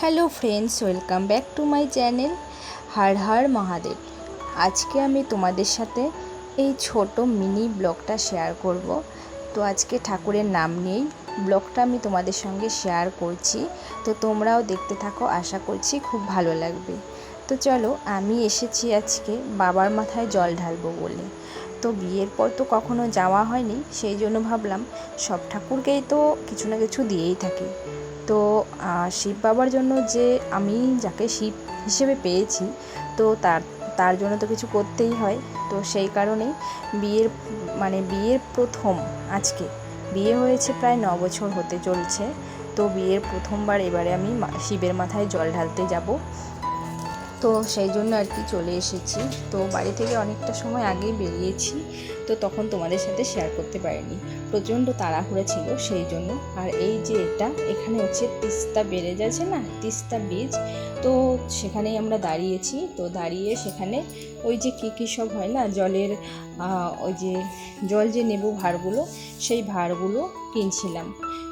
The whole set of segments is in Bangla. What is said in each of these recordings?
Hello friends, welcome back to my channel Har Har Mahadev. আজকে আমি তোমাদের সাথে এই ছোট মিনি ব্লগটা শেয়ার করব। তো আজকে ঠাকুরের নাম নিয়েই ব্লগটা আমি তোমাদের সঙ্গে শেয়ার করছি। তো তোমরাও দেখতে থাকো, আশা করছি খুব ভালো লাগবে। তো চলো, আমি এসেছি আজকে বাবার মাথায় জল ঢালবো বলে। তো বিয়ের পর তো কখনো যাওয়া হয়নি, সেই জন্য ভাবলাম সব ঠাকুরকেই তো কিছু না কিছু দিয়েই থাকি। তো শিব বাবার জন্য যে আমি যাকে শিব হিসেবে পেয়েছি, তো তার তার জন্য তো কিছু করতেই হয়। তো সেই কারণেই বিয়ের মানে বিয়ের প্রথম আজকে, বিয়ে হয়েছে প্রায় ন বছর হতে চলছে। তো বিয়ের প্রথমবার এবারে আমি শিবের মাথায় জল ঢালতে যাব। তো সেই জন্য আর কি চলে এসেছি। তো বাড়ি থেকে অনেকটা সময় আগেই বেরিয়েছি, তো তখন তোমাদের সাথে শেয়ার করতে পারিনি। প্রচণ্ড তাড়াহুড়া ছিল সেই জন্য। আর এই যে এটা, এখানে হচ্ছে তিস্তা বেড়ে যাচ্ছে না, তিস্তা বীজ তো সেখানেই আমরা দাঁড়িয়েছি। তো দাঁড়িয়ে সেখানে ওই যে কী কী সব হয় না, জলের ওই যে জল যে নেব ভাঁড়গুলো সেই ভাঁড়গুলো কিনছিলাম।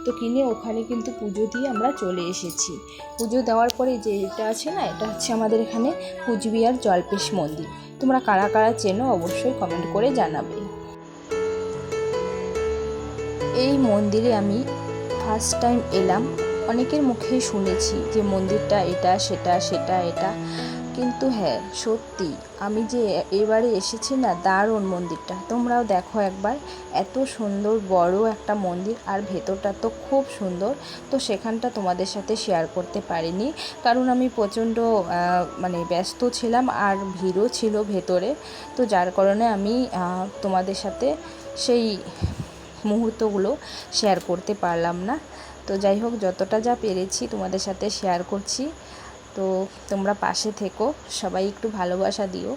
তো কিনে ওখানে কিন্তু পুজো দিয়ে আমরা চলে এসেছি। পুজো দেওয়ার পরে যে এটা আছে না, এটা হচ্ছে আমাদের এখানে কুচবিহার জলপেশ মন্দির। তোমরা কারা কারা চেনো অবশ্যই কমেন্ট করে জানাবে। এই মন্দিরে আমি ফার্স্ট টাইম এলাম। অনেকের মুখেই শুনেছি যে মন্দিরটা এটা, সেটা সেটা, এটা। কিন্তু হ্যাঁ সত্যি। আমি যে এবারে এসেছি না, দারুণ মন্দিরটা। তোমরাও দেখো একবার, এত সুন্দর, বড় একটা মন্দির আর ভেতরটা তো খুব সুন্দর। তো সেখানটা তোমাদের সাথে শেয়ার করতে পারিনি। কারণ আমি প্রচণ্ড মানে ব্যস্ত ছিলাম আর ভিড়ও ছিল ভেতরে। তো যার কারণে আমি তোমাদের সাথে সেই মুহূর্তগুলো শেয়ার করতে পারলাম না। তো যাই হোক, যতটা যা পেরেছি তোমাদের সাথে শেয়ার করছি। তো তোমরা পাশে থেকো, সবাই একটু ভালোবাসা দিও,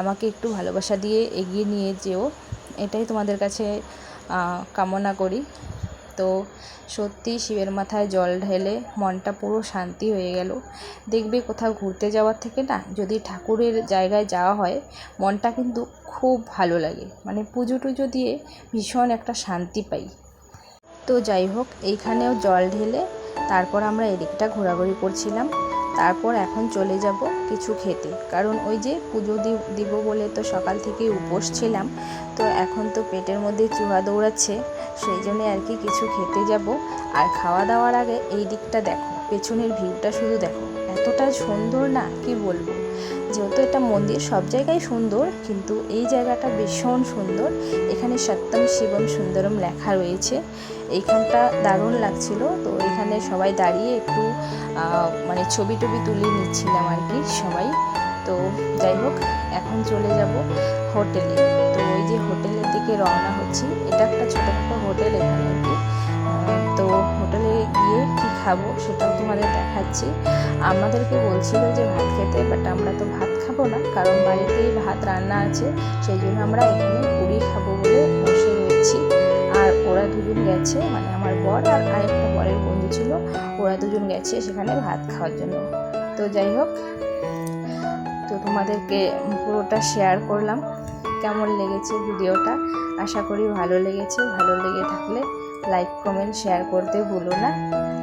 আমাকে একটু ভালোবাসা দিয়ে এগিয়ে নিয়ে যেও, এটাই তোমাদের কাছে কামনা করি। তো সত্যি শিবের মাথায় জল ঢেলে মনটা পুরো শান্তি হয়ে গেল। দেখবে কোথাও ঘুরতে যাওয়ার থেকে না, যদি ঠাকুরের জায়গায় যাওয়া হয়, মনটা কিন্তু খুব ভালো লাগে। মানে পুজো টুজো দিয়ে ভীষণ একটা শান্তি পাই। তো যাই হোক, এইখানেও জল ঢেলে তারপর আমরা এদিকটা ঘোরাঘুরি করছিলাম। তারপর এখন চলে যাব কিছু খেতে। কারণ ওই যে পুজো দিব বলে তো সকাল থেকে উপোস ছিলাম, তো এখন তো পেটের মধ্যে চুহা দৌড়াচ্ছে, সেই জন্যে আর কি কিছু খেতে যাব। আর খাওয়া দাওয়ার আগে এই দিকটা দেখো, পেছনের ভিউটা শুধু দেখো। এতটা সুন্দর না, কি বলব? যেহেতু এটা মন্দির, সব জায়গায় সুন্দর, কিন্তু এই জায়গাটা ভীষণ সুন্দর। এখানে সত্যম শিবম সুন্দরম লেখা রয়েছে। এইখানটা দারুণ লাগছিল। তো এখানে সবাই দাঁড়িয়ে একটু মানে ছবি টবি তুলে নিচ্ছিলাম আর কি সবাই। তো যাই হোক, এখন চলে যাব হোটেলে। তো ওই যে হোটেলের দিকে রওনা হচ্ছি, এটা একটা ছোটোখাটো হোটেল এখানে খাব, সেটাও তোমাদের দেখাচ্ছি। আমাদেরকে বলছিল যে ভাত খেতে বাট আমরা তো ভাত খাব না, কারণ বাড়িতেই ভাত রান্না আছে সেই জন্য আমরা এখানে পুরি খাব বলে বসে রয়েছি। আর ওরা দুজন গেছে মানে আমার বর আর আরেকটা বরের বন্ধু ছিল, ওরা দুজন গেছে সেখানে ভাত খাওয়ার জন্য। তো যাই হোক, তো তোমাদেরকে পুরোটা শেয়ার করলাম। কেমন লেগেছে ভিডিওটা? আশা করি ভালো লেগেছে। ভালো লেগে থাকলে লাইক কমেন্ট শেয়ার করতে ভুলো না।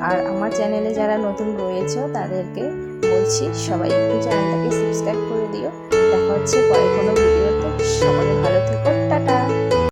আর আমার চ্যানেলে যারা নতুন রয়েছে, তাদেরকে বলছি সবাই একটু চ্যানেলটাকে সাবস্ক্রাইব করে দিও। দেখা হচ্ছে পরে কোনো ভিডিওতে। সবাই